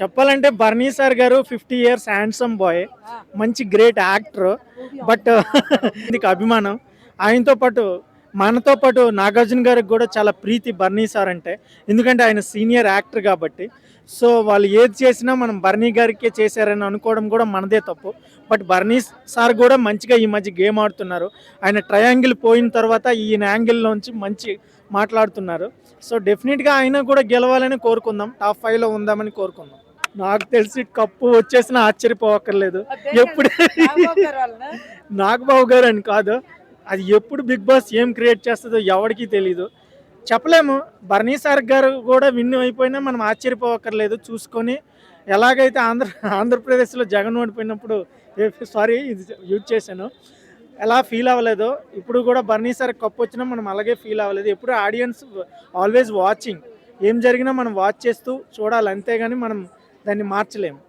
చెప్పాలంటే బర్నీ సార్ గారు fifty years handsome boy మంచి గ్రేట్ యాక్టర్. బట్ నీకు అభిమానం. ఆయనతో పాటు మనతో పాటు నాగార్జున గారికి కూడా చాలా ప్రీతి బర్నీ సార్ అంటే. ఎందుకంటే ఆయన సీనియర్ యాక్టర్ కాబట్టి. సో వాళ్ళు ఏది చేసినా మనం బర్నీ గారికే చేశారని అనుకోవడం కూడా మనదే తప్పు. బట్ బర్నీ సార్ కూడా మంచిగా ఈ మధ్య గేమ్ ఆడుతున్నారు. ఆయన ట్రయాంగిల్ పోయిన తర్వాత ఈయన యాంగిల్లోంచి మంచి మాట్లాడుతున్నారు. సో డెఫినెట్గా ఆయన కూడా గెలవాలని కోరుకుందాం. టాప్ ఫైవ్లో ఉందామని కోరుకుందాం. నాకు తెలిసి కప్పు వచ్చేసినా ఆశ్చర్యపోవక్కర్లేదు. ఎప్పుడు నాగబాబు గారు అని కాదు. అది ఎప్పుడు బిగ్ బాస్ ఏం క్రియేట్ చేస్తుందో ఎవరికీ తెలియదు చెప్పలేము. బర్నీ సార్ గారు కూడా విన్ అయిపోయినా మనం ఆశ్చర్యపోవక్కర్లేదు. చూసుకొని ఎలాగైతే ఆంధ్ర ఆంధ్రప్రదేశ్లో జగన్ ఓడిపోయినప్పుడు సారీ ఇది యూజ్ చేశాను. ఎలా ఫీల్ అవ్వలేదో. ఇప్పుడు కూడా బర్నీ సార్ కప్పు వచ్చినా మనం అలాగే ఫీల్ అవ్వలేదు. ఎప్పుడు ఆడియన్స్ ఆల్వేస్ వాచింగ్ ఏం జరిగినా మనం వాచ్ చేస్తూ చూడాలి. అంతేగాని మనం దాన్ని మార్చలేము.